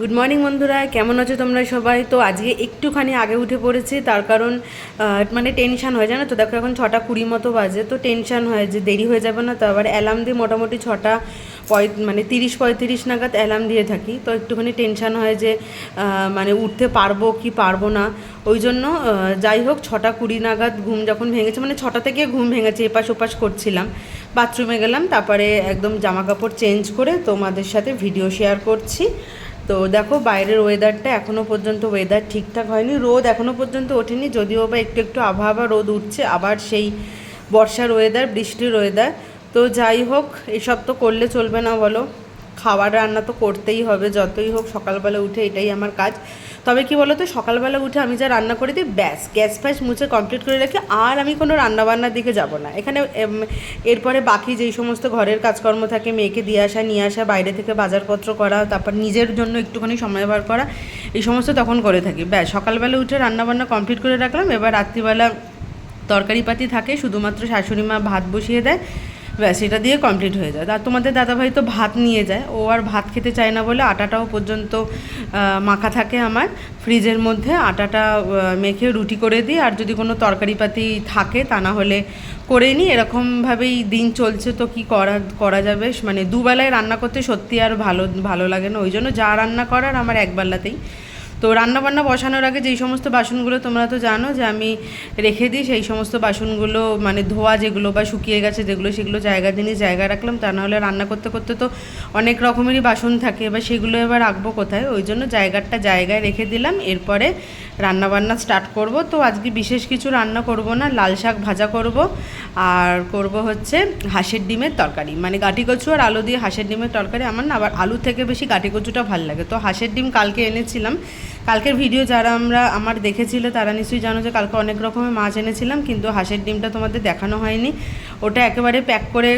Good morning বন্ধুরা। কেমন আছো তোমরা সবাই? তো আজকে একটুখানি আগে উঠে পড়েছি, তার কারণ মানে টেনশন হয়, জানো তো? দেখো, এখন ছটা কুড়ি মতো বাজে, তো টেনশন হয়, যে দেরি হয়ে যাবে না, তো আবার অ্যালার্ম দিয়ে মোটামুটি ছটা পঁয় মানে তিরিশ পঁয়ত্রিশ নাগাদ অ্যালার্ম দিয়ে থাকি। তো একটুখানি টেনশান হয় যে মানে উঠতে পারব কি পারব না। ওই জন্য যাই হোক, ছটা কুড়ি নাগাদ ঘুম যখন ভেঙেছে মানে ছটা থেকে ঘুম ভেঙেছে, এপাশ ওপাশ করছিলাম। বাথরুমে গেলাম, তারপরে একদম জামা কাপড় চেঞ্জ করে তোমাদের সাথে ভিডিও শেয়ার করছি। তো দেখো বাইরের ওয়েদারটা এখনও পর্যন্ত ওয়েদার ঠিকঠাক হয়নি। রোদ এখনও পর্যন্ত ওঠেনি, যদিও বা একটু একটু আবহাওয়া রোদ উঠছে, আবার সেই বর্ষার ওয়েদার বৃষ্টির ওয়েদার তো যাই হোক, এসব তো করলে চলবে না বলো। খাবার রান্না তো করতেই হবে, যতই হোক সকালবেলা উঠে এটাই আমার কাজ। তবে কি বলো তো সকালবেলা উঠে আমি যা রান্না করে দিই, ব্যাস, গ্যাস ফ্যাস মুছে কমপ্লিট করে রাখি আর আমি কোনো রান্নাবান্নার দিকে যাব না। এখানে এরপরে বাকি যেই সমস্ত ঘরের কাজকর্ম থাকে, মেয়েকে দিয়ে আসা, নিয়ে আসা, বাইরে থেকে বাজারপত্র করা, তারপর নিজের জন্য একটুখানি সময় বার করা, এই সমস্ত তখন করে থাকি। ব্যাস, সকালবেলা উঠে রান্নাবান্না কমপ্লিট করে রাখলাম। এবার রাত্রিবেলা তরকারিপাতি থাকে, শুধুমাত্র শাশুড়ি মা ভাত বসিয়ে দেয়। ব্যাস, এটা দিয়ে কমপ্লিট হয়ে যায়। আর তোমাদের দাদাভাই তো ভাত নিয়ে যায়। ও আর ভাত খেতে চায় না বলে আটাটাও পর্যন্ত মাখা থাকে আমার। ফ্রিজের মধ্যে আটাটা মেখে রুটি করে দিই। আর যদি কোনো তরকারিপাতি থাকে তা না হলে করে নিই। এরকমভাবেই দিন চলছে তো কি করা করা যাবে? মানে দুবেলায় রান্না করতে সত্যি আর ভালো ভালো লাগে না। ওই জন্য যা রান্না করার আমার একবেলাতেই তো রান্না বান্না বসানোর আগে যেই সমস্ত বাসনগুলো তোমরা তো জানো যে আমি রেখে দিই, সেই সমস্ত বাসনগুলো মানে ধোয়া যেগুলো বা শুকিয়ে গেছে যেগুলো, সেগুলো জায়গা জিনিস জায়গায় রাখলাম। তা নাহলে রান্না করতে করতে তো অনেক রকমেরই বাসন থাকে। এবার সেগুলো এবার রাখব কোথায়? ওই জন্য জায়গাটা জায়গায় রেখে দিলাম। এরপরে রান্নাবান্না স্টার্ট করব। তো আজকে বিশেষ কিছু রান্না করব না, লাল শাক ভাজা করব। আর করব হচ্ছে হাঁসের ডিমের তরকারি। মানে গাটি কচু আর আলু দিয়ে হাঁসের ডিমের তরকারি। আমার না আবার আলু থেকে বেশি গাটি কচুটা ভালো লাগে। তো হাঁসের ডিম কালকে এনেছিলাম। কালকের ভিডিও যারা আমরা, আমার দেখেছিলে, তারা নিশ্চয়ই জানো যে কালকে অনেক রকমের মাছ এনেছিলাম, কিন্তু হাঁসের ডিমটা তোমাদের দেখানো হয়নি। ওটা একেবারে প্যাক করে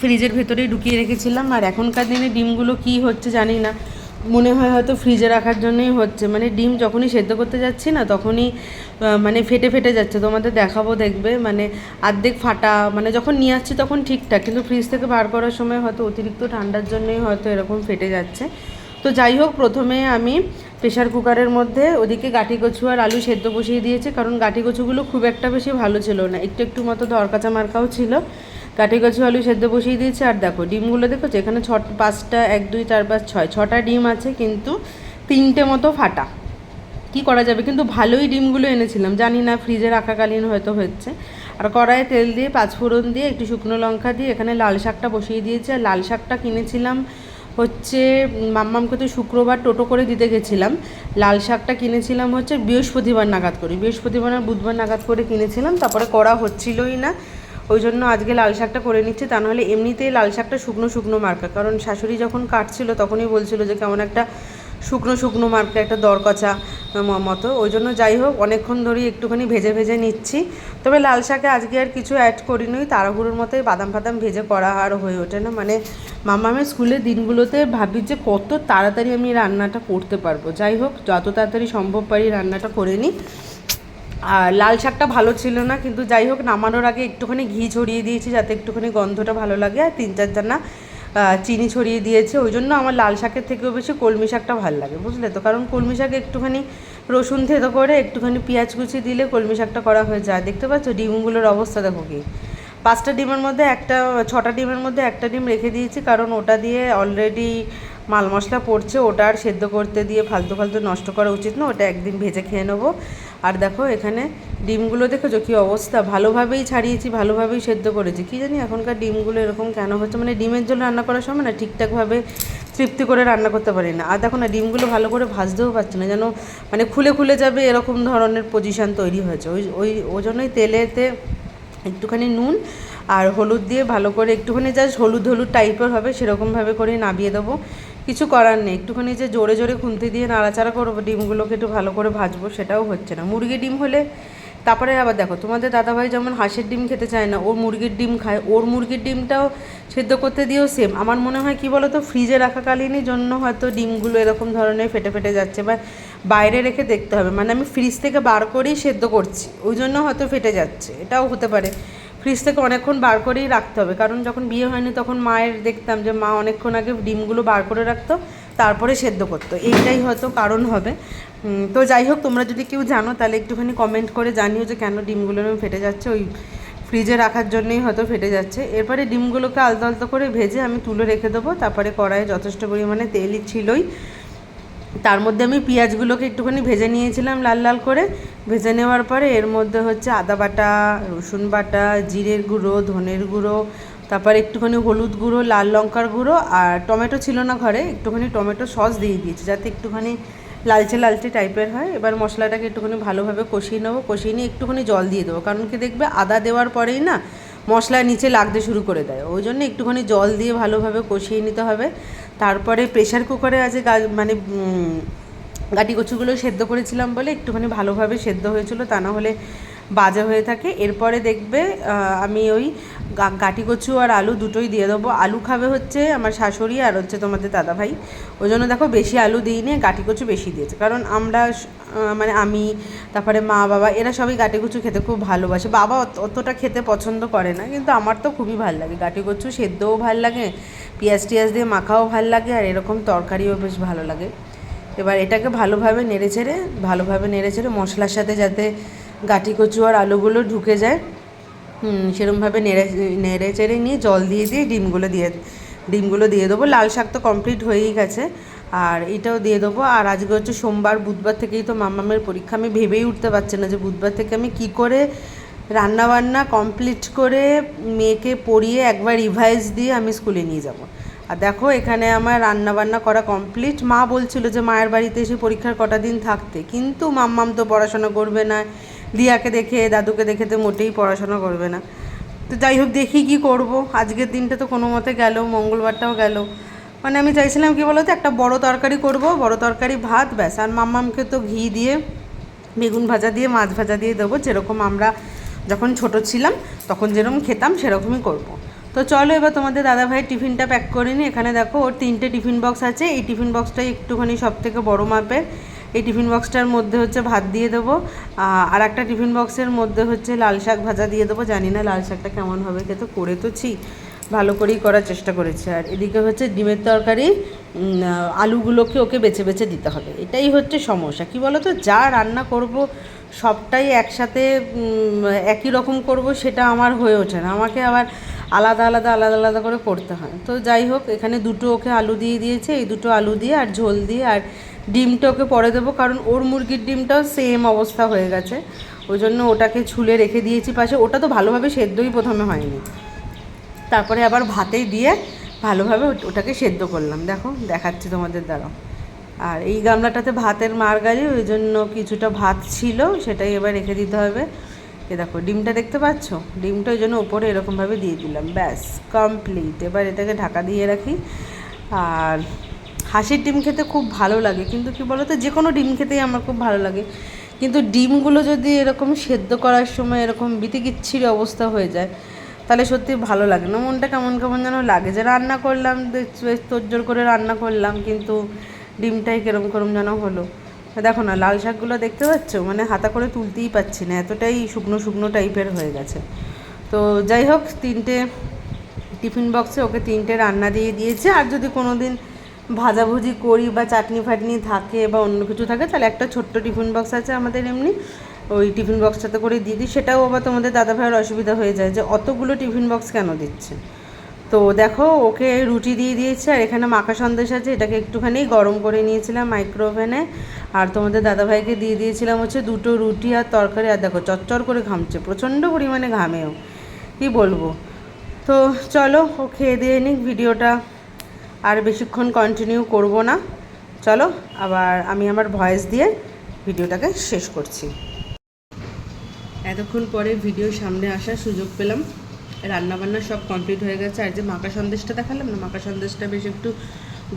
ফ্রিজের ভেতরেই ঢুকিয়ে রেখেছিলাম, আর এখনকার দিনে ডিমগুলো কি হচ্ছে জানি না। মনে হয় হয়তো ফ্রিজে রাখার জন্যই হচ্ছে মানে ডিম যখনই সেদ্ধ করতে যাচ্ছি না, তখনই মানে ফেটে ফেটে যাচ্ছে। তোমাদের দেখাবো, দেখবে মানে আর্ধেক ফাটা মানে যখন নিয়ে আসছি তখন ঠিকঠাক, কিন্তু ফ্রিজ থেকে বার করার সময় হয়তো অতিরিক্ত ঠান্ডার জন্যই হয়তো এরকম ফেটে যাচ্ছে। তো যাই হোক, প্রথমে আমি প্রেশার কুকারের মধ্যে ওদিকে গাঠি কচু আর আলু সেদ্ধ বসিয়ে দিয়েছে, কারণ গাঠি কচুগুলো খুব একটা বেশি ভালো ছিল না। একটু একটু মতো দরকাচা মার্কাও ছিল। কাঠি কচু, আলু সেদ্ধ বসিয়ে দিয়েছে, আর দেখো, ডিমগুলো দেখো এখানে ছ, পাঁচটা, এক, দুই, চার, পাঁচ, ছয়, ছটা ডিম আছে, কিন্তু তিনটে মতো ফাটা। কি করা যাবে? কিন্তু ভালোই ডিমগুলো এনেছিলাম। জানি না, ফ্রিজে রাখাকালীন হয়তো হচ্ছে। আর কড়াইয়ে তেল দিয়ে, পাঁচফোড়ন দিয়ে, একটু শুকনো লঙ্কা দিয়ে এখানে লাল শাকটা বসিয়ে দিয়েছে। আর লাল শাকটা কিনেছিলাম হচ্ছে, মাম্মামকে তো শুক্রবার টোটো করে দিতে গেছিলাম। লাল শাকটা কিনেছিলাম হচ্ছে বৃহস্পতিবার নাগাদ করে। বৃহস্পতিবার আর বুধবার নাগাদ করে কিনেছিলাম, তারপরে করা হচ্ছিলই না। ওই জন্য আজকে লাল শাকটা করে নিচ্ছে, তা নাহলে এমনিতেই লাল শাকটা শুকনো শুকনো মার্কা কারণ শাশুড়ি যখন কাটছিল তখনই বলছিল যে কেমন একটা শুকনো শুকনো মার্কা একটা দরকচা। মতো। ওই জন্য যাই হোক অনেকক্ষণ ধরেই একটুখানি ভেজে ভেজে নিচ্ছি। তবে লাল শাকে আজকে আর কিছু অ্যাড করিনি। তাড়াহুড়োর মতোই বাদাম ফাদাম ভেজে করা আর হয়ে ওঠে না। মানে মামামের স্কুলের দিনগুলোতে ভাবি যে কত তাড়াতাড়ি আমি রান্নাটা করতে পারব। যাই হোক যত তাড়াতাড়ি সম্ভব পারি রান্নাটা করে নিই। আর লাল শাকটা ভালো ছিল না কিন্তু যাই হোক নামানোর আগে একটুখানি ঘি ছড়িয়ে দিয়েছি যাতে একটুখানি গন্ধটা ভালো লাগে। আর তিন চার দানা আহ, চিনি ছড়িয়ে দিয়েছে, ওই জন্য আমার লাল শাকের থেকেও বেশি কলমি শাকটা ভালো লাগে, বুঝলে তো? কারণ কলমি শাক একটুখানি রসুন থেতো করে একটুখানি পেঁয়াজ কুচি দিলে কলমি শাকটা করা হয়ে যায়। দেখতে পাচ্ছ ডিমগুলোর অবস্থা দেখো কি? পাঁচটা ডিমের মধ্যে একটা, ছটা ডিমের মধ্যে একটা ডিম রেখে দিয়েছি, কারণ ওটা দিয়ে অলরেডি মাল মশলা পড়ছে, ওটা আর সেদ্ধ করতে দিয়ে ফালতু ফালতু নষ্ট করা উচিত না, ওটা একদিন ভেজে খেয়ে নেব। আর দেখো এখানে ডিমগুলো দেখেছ কী অবস্থা? ভালোভাবেই ছাড়িয়েছি, ভালোভাবেই সেদ্ধ করেছি। কী জানি এখনকার ডিমগুলো এরকম কেন হচ্ছে? মানে ডিমের জন্য রান্না করার সময় না ঠিকঠাকভাবে তৃপ্তি করে রান্না করতে পারি না। আর দেখো না, ডিমগুলো ভালো করে ভাজতেও পারছি না, যেন মানে খুলে খুলে যাবে এরকম ধরনের পজিশান তৈরি হয়েছে। ওই ওই ওই জন্যই তেলেতে একটুখানি নুন আর হলুদ দিয়ে ভালো করে একটুখানি জাস্ট হলুদ হলুদ টাইপের হবে, সেরকমভাবে করে নাবিয়ে দেবো। কিছু করার নেই। একটুখানি যে জোরে জোরে খুন্তি দিয়ে নাড়াচাড়া করব, ডিমগুলোকে একটু ভালো করে ভাজবো, সেটাও হচ্ছে না। মুরগি ডিম হলে তারপরে আবার দেখো, তোমাদের দাদাভাই যেমন হাঁসের ডিম খেতে চায় না, ওর মুরগির ডিম খায়, ওর মুরগির ডিমটাও সেদ্ধ করতে দিয়েও সেম আমার মনে হয় কি বলো তো ফ্রিজে রাখাকালীনই জন্য হয়তো ডিমগুলো এরকম ধরনের ফেটে ফেটে যাচ্ছে বা বাইরে রেখে দেখতে হবে। মানে আমি ফ্রিজ থেকে বার করেই সেদ্ধ করছি, ওই জন্য হয়তো ফেটে যাচ্ছে, এটাও হতে পারে। ফ্রিজ থেকে অনেকক্ষণ বার করেই রাখতে হবে। কারণ যখন বিয়ে হয়নি তখন মায়ের দেখতাম যে মা অনেকক্ষণ আগে ডিমগুলো বার করে রাখতো, তারপরে সেদ্ধ করতো। এইটাই হয়তো কারণ হবে। তো যাই হোক, তোমরা যদি কেউ জানো, তাহলে একটুখানি কমেন্ট করে জানিও যে কেন ডিমগুলো ফেটে যাচ্ছে। ওই ফ্রিজে রাখার জন্যই হয়তো ফেটে যাচ্ছে। এরপরে ডিমগুলোকে আলতো আলতো করে ভেজে আমি তুলে রেখে দেবো। তারপরে কড়াইয়ে যথেষ্ট পরিমাণে তেলই ছিলই। তার মধ্যে আমি পেঁয়াজগুলোকে একটুখানি ভেজে নিয়েছিলাম লাল লাল করে। ভেজে নেওয়ার পরে এর মধ্যে হচ্ছে আদা বাটা, রসুন বাটা, জিরের গুঁড়ো, ধনের গুঁড়ো, তারপর একটুখানি হলুদ গুঁড়ো, লাল লঙ্কার গুঁড়ো আর টমেটো ছিল না ঘরে, একটুখানি টমেটো সস দিয়ে দিয়েছি যাতে একটুখানি লালচে লালচে টাইপের হয়। এবার মশলাটাকে একটুখানি ভালোভাবে কষিয়ে নেব। কষিয়ে নিয়ে একটুখানি জল দিয়ে দেবো। কারণ কি দেখবে, আদা দেওয়ার পরেই না মশলা নিচে লাগতে শুরু করে দেয়। ওই জন্য একটুখানি জল দিয়ে ভালোভাবে কষিয়ে নিতে হবে। তারপরে প্রেশার কুকারে আছে গা- মানে গাটি কচুগুলো সেদ্ধ করেছিলাম বলে একটুখানি ভালোভাবে সেদ্ধ হয়েছিল, তা না হলে বাজে হয়ে থাকে। এরপরে দেখবে আমি ওই গাটি কচু আর আলু দুটোই দিয়ে দেবো। আলু খাবে হচ্ছে আমার শাশুড়ি আর হচ্ছে তোমাদের দাদাভাই। ওই জন্য দেখো বেশি আলু দিইনি গাটি কচু বেশি দিয়েছে। কারণ আমরা মানে আমি, তারপরে মা, বাবা, এরা সবাই গাটি কচু খেতে খুব ভালোবাসে। বাবা অত- অতটা খেতে পছন্দ করে না, কিন্তু আমার তো খুবই ভালো লাগে। গাটি কচু সেদ্ধও ভালো লাগে, পেঁয়াজ টিয়াজ দিয়ে মাখাও ভালো লাগে, আর এরকম তরকারিও বেশ ভালো লাগে। এবার এটাকে ভালোভাবে নেড়ে চেড়ে ভালোভাবে নেড়ে চেড়ে মশলার সাথে যাতে গাটি কচু আর আলুগুলো ঢুকে যায় সেরমভাবে নেড়ে নেড়ে চেড়ে নিয়ে জল দিয়ে দিয়ে ডিমগুলো দিয়ে ডিমগুলো দিয়ে দেবো। লাল শাক তো কমপ্লিট হয়েই গেছে। আর এটাও দিয়ে দেবো। আর আজকে হচ্ছে সোমবার, বুধবার থেকেই তো মামামের পরীক্ষা। আমি ভেবেই উঠতে পারছি না যে বুধবার থেকে আমি কি করে রান্নাবান্না কমপ্লিট করে মেয়েকে পড়িয়ে একবার রিভাইজ দিয়ে আমি স্কুলে নিয়ে যাব। আর দেখো, এখানে আমার রান্না বান্না করা কমপ্লিট মা বলছিল যে, মায়ের বাড়িতে এসে পরীক্ষার কটা দিন থাকতে। কিন্তু মাম্মাম তো পড়াশোনা করবে না। দিয়াকে দেখে, দাদুকে দেখে তো মোটেই পড়াশোনা করবে না। তো যাই হোক, দেখি কি করব। আজকের দিনটা তো কোনো মতে গেল, মঙ্গলবারটাও গেল। মানে আমি চাইছিলাম কি বলতো, একটা বড় তরকারি করব, বড় তরকারি, ভাত, ব্যাস। আর মাম্মামকে তো ঘি দিয়ে, বেগুন ভাজা দিয়ে, মাছ ভাজা দিয়ে দেবো। যেরকম আমরা যখন ছোট ছিলাম, তখন যেরকম খেতাম, সেরকমই করব। তো চলো এবার তোমাদের দাদাভাইয়ের টিফিনটা প্যাক করে নিই। এখানে দেখো, ওর তিনটে টিফিন বক্স আছে। এই টিফিন বক্সটাই একটুখানি সব থেকে বড়ো মাপের। এই টিফিন বক্সটার মধ্যে হচ্ছে ভাত দিয়ে দেবো। আর একটা টিফিন বক্সের মধ্যে হচ্ছে লাল শাক ভাজা দিয়ে দেবো। জানি না লাল শাকটা কেমন হবে, খেতে করে তো ছি। ভালো করেই করার চেষ্টা করেছে। আর এদিকে হচ্ছে ডিমের তরকারি আলুগুলোকে ওকে বেছে বেছে দিতে হবে। এটাই হচ্ছে সমস্যা। কি বলো তো যা রান্না করব, সবটাই একসাথে একই রকম করব, সেটা আমার হয়ে ওঠে না। আমাকে আবার আলাদা আলাদা আলাদা আলাদা করে করতে হয়। তো যাই হোক, এখানে দুটো ওকে আলু দিয়ে দিয়েছে, এই দুটো আলু দিয়ে আর ঝোল দিয়ে, আর ডিমটা ওকে পরে দেবো, কারণ ওর মুরগির ডিমটাও সেম অবস্থা হয়ে গেছে। ওই জন্য ওটাকে ছুলে রেখে দিয়েছি পাশে। ওটা তো ভালোভাবে সেদ্ধই প্রথমে হয়নি। তারপরে আবার ভাতেই দিয়ে ভালোভাবে ওটাকে সেদ্ধ করলাম। দেখো, দেখাচ্ছি তোমাদের দ্বারা আর এই গামলাটাতে ভাতের মার গাড়ি ওই জন্য কিছুটা ভাত ছিল, সেটাই এবার রেখে দিতে হবে। এ দেখো, ডিমটা দেখতে পাচ্ছ? ডিমটা ওই জন্য ওপরে এরকমভাবে দিয়ে দিলাম। ব্যাস কমপ্লিট এবার এটাকে ঢাকা দিয়ে রাখি। আর হাঁসের ডিম খেতে খুব ভালো লাগে, কিন্তু কি বলতো, যে কোনো ডিম খেতেই আমার খুব ভালো লাগে। কিন্তু ডিমগুলো যদি এরকম সেদ্ধ করার সময় এরকম বিতিকিচ্ছির অবস্থা হয়ে যায়, তাহলে সত্যি ভালো লাগে না। মনটা কেমন কেমন যেন লাগে। যে রান্না করলাম বেশ, তোড়জোড় করে রান্না করলাম, কিন্তু ডিমটাই কেরম কেরম যেন হলো। দেখো না, লাল শাকগুলো দেখতে পাচ্ছ? মানে হাতা করে তুলতেই পাচ্ছি না, এতটাই শুকনো শুকনো টাইপের হয়ে গেছে। তো যাই হোক, তিনটে টিফিন বক্সে ওকে তিনটে রান্না দিয়ে দিয়েছে। আর যদি কোনো দিন ভাজাভুজি করি বা চাটনি ফাটনি থাকে বা অন্য কিছু থাকে, তাহলে একটা ছোট্ট টিফিন বক্স আছে আমাদের এমনি। ওই টিফিন বক্সটাতে করে দিয়ে দিই। সেটাও আবার তোমাদের দাদা ভাইয়ের অসুবিধা হয়ে যায় যে অতগুলো টিফিন বক্স কেন দিচ্ছে? তো দেখো, ওকে রুটি দিয়ে দিয়েছে, আর এখানে মাখা সন্দেশ আছে, এটাকে একটুখানি গরম করে নিয়েছিলাম মাইক্রো ওভেনে আর তোমাদের দাদাভাইকে দিয়ে দিয়েছিলাম হচ্ছে দুটো রুটি আর তরকারি, আর দেখো চচ্চর করে ঘামছে, প্রচণ্ড পরিমাণে ঘামেও, কী বলব? তো চলো, ও খেয়ে দিয়ে নিক ভিডিওটা, আর বেশিক্ষণ কন্টিনিউ করব না। চলো, আবার আমি আমার ভয়েস দিয়ে ভিডিওটাকে শেষ করছি। এতক্ষণ পরে ভিডিও সামনে আসার সুযোগ পেলাম। রান্নাবান্না সব কমপ্লিট হয়ে গেছে। আর যে মাখা সন্দেশটা দেখালাম না, মাখা সন্দেশটা বেশ একটু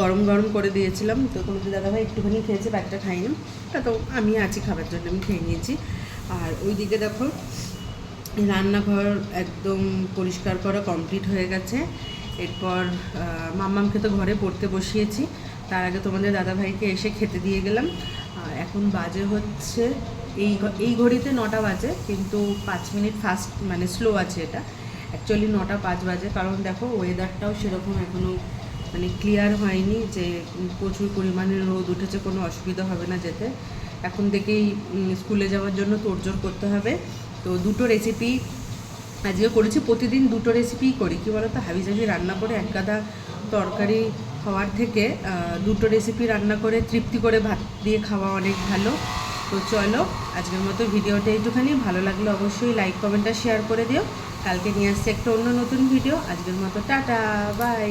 গরম গরম করে দিয়েছিলাম। তো তোমাদের দাদাভাই একটুখানি খেয়েছে বাচ্চা খাইনি তা তো আমি আছি খাবার জন্য, আমি খেয়ে নিয়েছি। আর ওইদিকে দেখো, রান্নাঘর একদম পরিষ্কার করা কমপ্লিট হয়ে গেছে। এরপর মাম্মামকে তো ঘরে পড়তে বসিয়েছি। তার আগে তোমাদের দাদাভাইকে এসে খেতে দিয়ে গেলাম। এখন বাজে হচ্ছে, এই এই ঘড়িতে নটা বাজে, কিন্তু পাঁচ মিনিট ফাস্ট মানে স্লো আছে এটা। অ্যাকচুয়ালি নটা পাঁচ বাজে, কারণ দেখো ওয়েদারটাও সেরকম এখনও মানে ক্লিয়ার হয়নি যে প্রচুর পরিমাণে রোদ উঠেছে, কোনো অসুবিধা হবে না যেতে। এখন থেকেই স্কুলে যাওয়ার জন্য তোড়জোড় করতে হবে। তো দুটো রেসিপি আজকে করেছি, প্রতিদিন দুটো রেসিপিই করি। কী বলো তো হাবি জাবি রান্না করে, এক গাদা তরকারি খাওয়ার থেকে দুটো রেসিপি রান্না করে, তৃপ্তি করে ভাত দিয়ে খাওয়া অনেক ভালো। তো চলো, আজকের মতো ভিডিওটা একটুখানি ভালো লাগলে অবশ্যই লাইক কমেন্টটা শেয়ার করে দিও। কালকে নিয়ে আসছে একটা অন্য নতুন ভিডিও আজকের মতো টাটা বাই